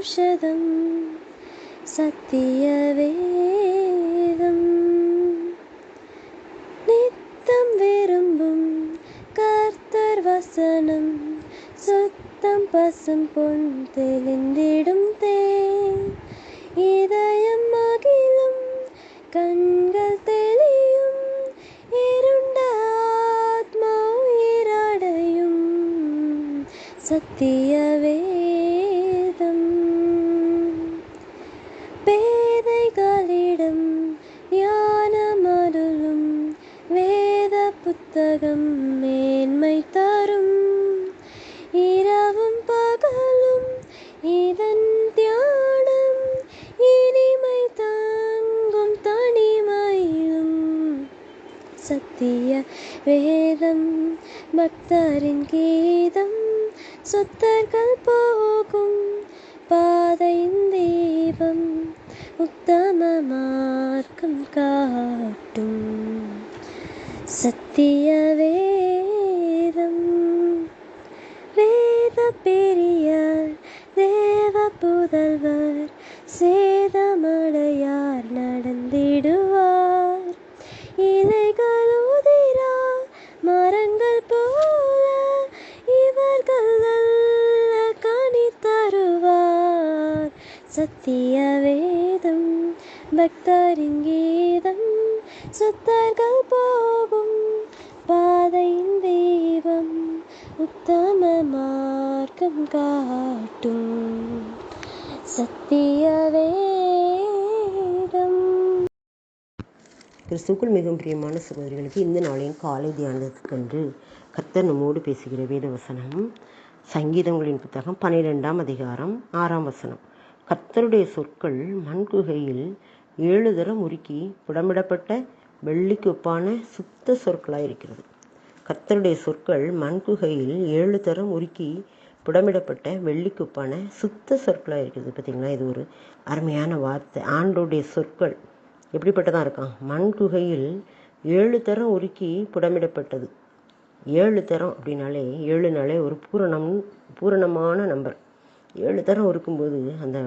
ஔஷதம் சத்திய வேதம் நித்தம் விரும்பும் கர்த்தர் வசனம் சுத்தம் பசும் பொன் தெளிந்திடும் தே வேதம் பக்தரின் கீதம் சொத்தர்கள் போகும் பாதையின் தெய்வம் உத்தம மார்க்கம் காட்டும். சத்திய வேதம் வேத பெரியார் தேவ புதல்வர் சேதமடையார் நடந்திடும். தருவார் சத்திய வேதம் பக்தரின் கீதம் சுத்தர்கள் போகும் பாதையின் தெய்வம் உத்தம மார்க்கம் காட்டும். சத்திய வேதம். கிறிஸ்துக்குள் மிகவும் பிரியமான சகோதரிகளுக்கு இந்த நாளின் காலை தியானத்துக்கென்று கர்த்தர் நம்மோடு பேசுகிற வேத வசனம் சங்கீதங்களின் புத்தகம் பன்னிரெண்டாம் அதிகாரம் ஆறாம் வசனம். கர்த்தருடைய சொற்கள் மண்குகையில் ஏழு தரம் உருக்கி புடமிடப்பட்ட வெள்ளிக்கு ஒப்பான சுத்த சொற்களாக இருக்கிறது. கர்த்தருடைய சொற்கள் மண்குகையில் ஏழு தரம் உருக்கி புடமிடப்பட்ட வெள்ளிக்கு ஒப்பான சுத்த சொற்களாக இருக்கிறது. பார்த்திங்களா இது ஒரு அருமையான வார்த்தை. ஆண்டோடைய சொற்கள் எப்படிப்பட்டதாக இருக்கான் மண்குகையில் ஏழு தரம் உருக்கி புடமிடப்பட்டது. ஏழு தரம் அப்படின்னாலே ஏழு நாளே ஒரு பூரணம் பூரணமான நம்பர் ஏழு தரம் இருக்கும்போது அந்த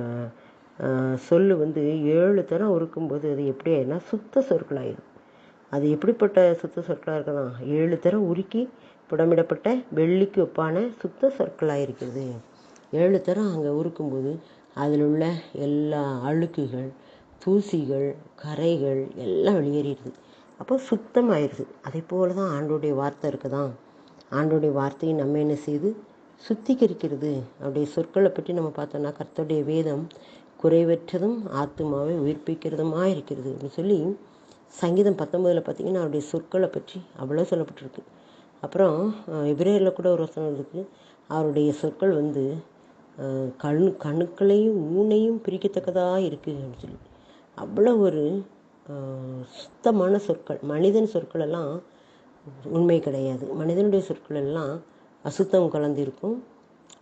சொல் சொல்லு வந்து ஏழு தரம் இருக்கும்போது அது எப்படி ஆயிடும்னா சுத்த சொற்களாயிடும். அது எப்படிப்பட்ட சுத்த சொற்களாக இருக்கலாம்? ஏழு தரம் உருக்கி புடமிடப்பட்ட வெள்ளிக்கு ஒப்பான சுத்த சொற்களாக இருக்கிறது ஏழு தரம் அங்கே உருக்கும்போது அதில் உள்ள எல்லா அழுக்குகள் தூசிகள் கரைகள் எல்லாம் வெளியேறிடுது. அப்போ சுத்தமாயிருது. அதே போல தான் ஆண்டோடைய வார்த்தை இருக்குதான். ஆண்டோடைய வார்த்தையை நம்ம என்ன செய்து சுத்திகரிக்கிறது அவருடைய சொற்களை பற்றி நம்ம பார்த்தோம்னா கர்த்தருடைய வேதம் குறைவற்றதும் ஆத்மாவை உயிர்ப்பிக்கிறதுமா இருக்கிறது அப்படின்னு சொல்லி சங்கீதம் பத்தொன்பதில் பார்த்தீங்கன்னா அவருடைய சொற்களை பற்றி அவ்வளோ சொல்லப்பட்டிருக்கு. அப்புறம் எபிரேயரில் கூட ஒரு வசனம் இருக்குது அவருடைய சொற்கள் வந்து கண் கணுக்களையும் ஊனையும் பிரிக்கத்தக்கதாக இருக்குது அப்படின்னு சொல்லி. அவ்வளோ ஒரு சுத்தமான சொற்கள். மனிதன் சொற்களெல்லாம் உண்மை கிடையாது. மனிதனுடைய சொற்கள் எல்லாம் அசுத்தம் கலந்திருக்கும்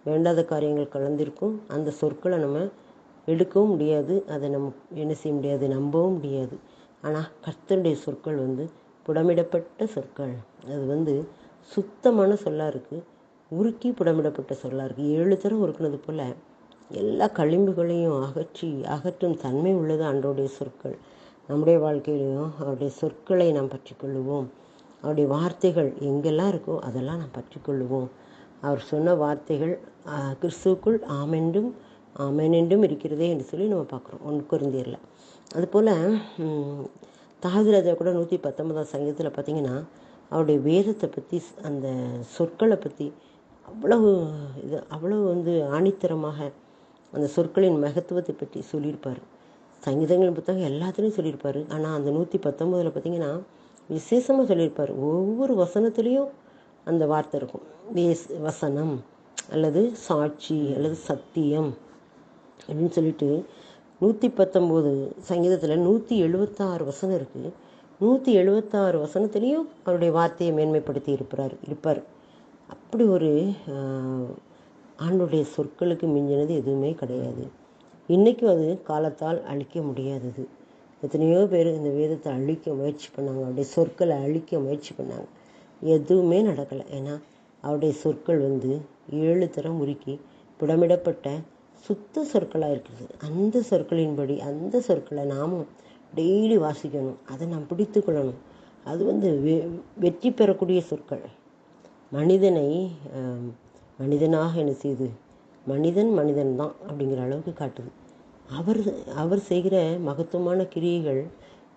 வேண்டாத காரியங்கள் கலந்திருக்கும் அந்த சொற்களை நம்ம எடுக்கவும் முடியாது. அதை நம்ம என்ன செய்ய முடியாது? நம்பவும் முடியாது. ஆனால் கர்த்தருடைய சொற்கள் வந்து புடமிடப்பட்ட சொற்கள். அது வந்து சுத்தமான சொல்லாக இருக்குது உருக்கி புடமிடப்பட்ட சொல்லாக இருக்குது ஏழு தரம் உருக்குனது போல் எல்லா களிம்புகளையும் அகற்றி அகற்றும் தன்மை உள்ளது அன்றோடைய சொற்கள். நம்முடைய வாழ்க்கையிலையும் அவருடைய சொற்களை நாம் பற்றிக்கொள்ளுவோம் அவருடைய வார்த்தைகள் எங்கெல்லாம் இருக்கோ அதெல்லாம் நாம் பற்றிக்கொள்ளுவோம். அவர் சொன்ன வார்த்தைகள் கிறிஸ்துவுக்குள் ஆமென்றும் ஆமெனென்றும் இருக்கிறதே என்று சொல்லி நம்ம பார்க்குறோம். ஒன்று குருந்தியரில். அதுபோல் தாதிராஜா கூட நூற்றி பத்தொன்பதாம் சங்கீதத்தில் பார்த்தீங்கன்னா அவருடைய வேதத்தை பற்றி அந்த சொற்களை பற்றி அவ்வளவு இது அவ்வளவு வந்து ஆணித்தரமாக அந்த சொற்களின் மகத்துவத்தை பற்றி சொல்லியிருப்பார். சங்கீதங்களின் புத்தகம் எல்லாத்துலேயும் சொல்லியிருப்பார். ஆனால் அந்த நூற்றி பத்தொம்போதில் பார்த்தீங்கன்னா விசேஷமாக சொல்லியிருப்பார். ஒவ்வொரு வசனத்துலேயும் அந்த வார்த்தை இருக்கும். வேஸ் வசனம் அல்லது சாட்சி அல்லது சத்தியம் அப்படின்னு சொல்லிட்டு நூற்றி பத்தொம்போது சங்கீதத்தில் நூற்றி எழுபத்தாறு வசனம் இருக்குது நூற்றி எழுபத்தாறு வசனத்துலேயும் அவருடைய வார்த்தையை மேன்மைப்படுத்தி இருப்பார் இருப்பார். அப்படி ஒரு ஆண்டுடைய சொற்களுக்கு மிஞ்சினது எதுவுமே கிடையாது. இன்றைக்கும் அது காலத்தால் அழிக்க முடியாதது. எத்தனையோ பேர் இந்த வேதத்தை அழிக்க முயற்சி பண்ணாங்க. அவருடைய சொற்களை அழிக்க முயற்சி பண்ணாங்க. எதுவுமே நடக்கலை. ஏன்னா அவருடைய சொற்கள் வந்து ஏழு தரம் உருக்கி புடமிடப்பட்ட சுத்த சொற்களாக இருக்குது. அந்த சொற்களின்படி அந்த சொற்களை நாமும் டெய்லி வாசிக்கணும். அதை நாம் பிடித்து கொள்ளணும். அது வந்து வெ வெற்றி பெறக்கூடிய சொற்கள். மனிதனை மனிதனாக என்ன செய்யுது? மனிதன் மனிதன் தான் அப்படிங்கிற அளவுக்கு காட்டுது. அவர் அவர் செய்கிற மகத்துவமான கிரியைகள்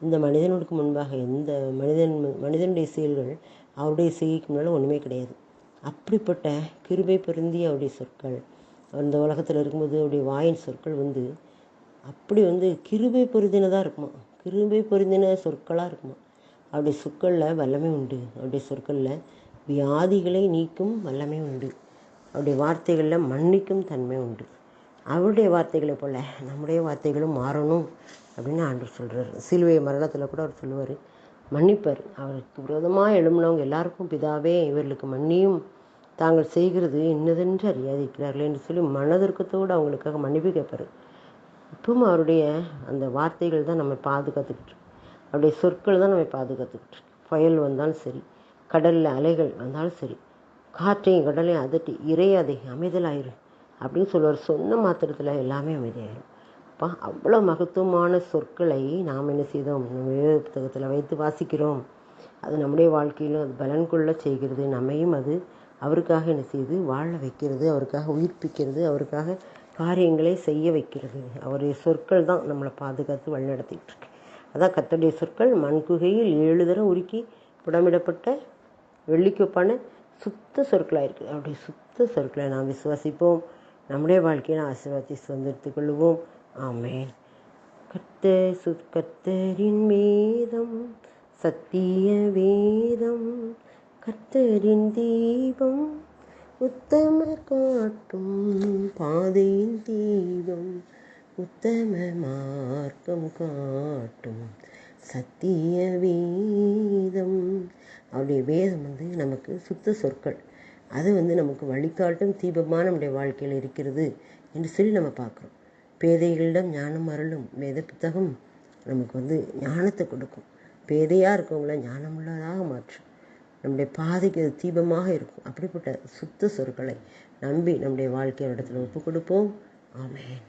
இந்த மனிதனுக்கு முன்பாக எந்த மனிதன் மனிதனுடைய செயல்கள் அவருடைய செய்கைக்கு முன்னால் ஒன்றுமே கிடையாது. அப்படிப்பட்ட கிருபை பொருந்திய அவருடைய சொற்கள் அவர் இந்த உலகத்தில் இருக்கும்போது அவருடைய வாயின் சொற்கள் வந்து அப்படி வந்து கிருபை பொருந்தினதாக இருக்குமா? கிருபை பொருந்தின சொற்களாக இருக்குமா? அவருடைய சொற்களில் வல்லமை உண்டு. அவருடைய சொற்களில் வியாதிகளை நீக்கும் வல்லமை உண்டு. அவருடைய வார்த்தைகளில் மன்னிக்கும் தன்மை உண்டு. அவருடைய வார்த்தைகளை போல நம்முடைய வார்த்தைகளும் மாறணும் அப்படின்னு ஆண்டு சொல்கிறார் சிலுவை மரணத்தில் கூட அவர் சொல்லுவார். மன்னிப்பார். அவருக்கு விரோதமாக எழும்பினவங்க எல்லாருக்கும் பிதாவே இவர்களுக்கு மன்னியும். தாங்கள் செய்கிறது இன்னதென்று அறியாதிருக்கிறார்கள் என்று சொல்லி மனதிற்கத்தோடு அவங்களுக்காக மன்னிப்பு கேட்பார். இப்பவும் அவருடைய அந்த வார்த்தைகள் தான் நம்ம பாதுகாத்துக்கிட்டு அவருடைய சொற்கள் தான் நம்ம பாதுகாத்துக்கிட்டு புயல் வந்தாலும் சரி கடலில் அலைகள் வந்தாலும் சரி காற்றையும் கடலையும் அதட்டி இறையாதை அமைதலாயிரு. அப்படின்னு சொல்லுவார். சொன்ன மாத்திரத்தில் எல்லாமே அமைதியாயிடும் அப்போ அவ்வளோ மகத்துவமான சொற்களை நாம் என்ன செய்தோம்? நம்ம வேத புத்தகத்தில் வைத்து வாசிக்கிறோம். அது நம்முடைய வாழ்க்கையிலும் அது பலன் கொள்ள செய்கிறது. நம்மையும் அது அவருக்காக என்ன செய்து வாழ வைக்கிறது. அவருக்காக உயிர்ப்பிக்கிறது. அவருக்காக காரியங்களை செய்ய வைக்கிறது. அவருடைய சொற்கள் தான் நம்மளை பாதுகாத்து வழிநடத்திட்டு இருக்கு. அதான் கர்த்தருடைய சொற்கள். மண்குகையில் ஏழு தரம் உருக்கி புடமிடப்பட்ட வெள்ளிக்கொப்பான சுத்த சொற்களாக இருக்குது. அவருடைய சுத்த சொற்களை நாம் விசுவாசிப்போம். நம்முடைய வாழ்க்கையை ஆசீர்வாதி சுதந்திரத்துக் கொள்வோம் ஆமேன். கத்த சுக்கத்தரின் வேதம் சத்திய வேதம் கத்தரின் தீபம் உத்தமர் காட்டும் பாதையின் தீபம் உத்தம மார்க்கம் காட்டும் சத்திய வேதம். அவருடைய வேதம் வந்து நமக்கு சுத்த சொற்கள். அது வந்து நமக்கு வழிகாட்டும் தீபமாக நம்முடைய வாழ்க்கையில் இருக்கிறது என்று சொல்லி நம்ம பார்க்குறோம். பேதைகளிடம் ஞானம் அருளும் வேத புத்தகம் நமக்கு வந்து ஞானத்தை கொடுக்கும். பேதையாக இருக்கவங்கள ஞானமுள்ளதாக மாற்றும். நம்முடைய பாதைக்கு அது தீபமாக இருக்கும். அப்படிப்பட்ட சுத்த சொற்களை நம்பி நம்முடைய வாழ்க்கையோட இடத்துல ஒப்பு கொடுப்போம். ஆமேன்.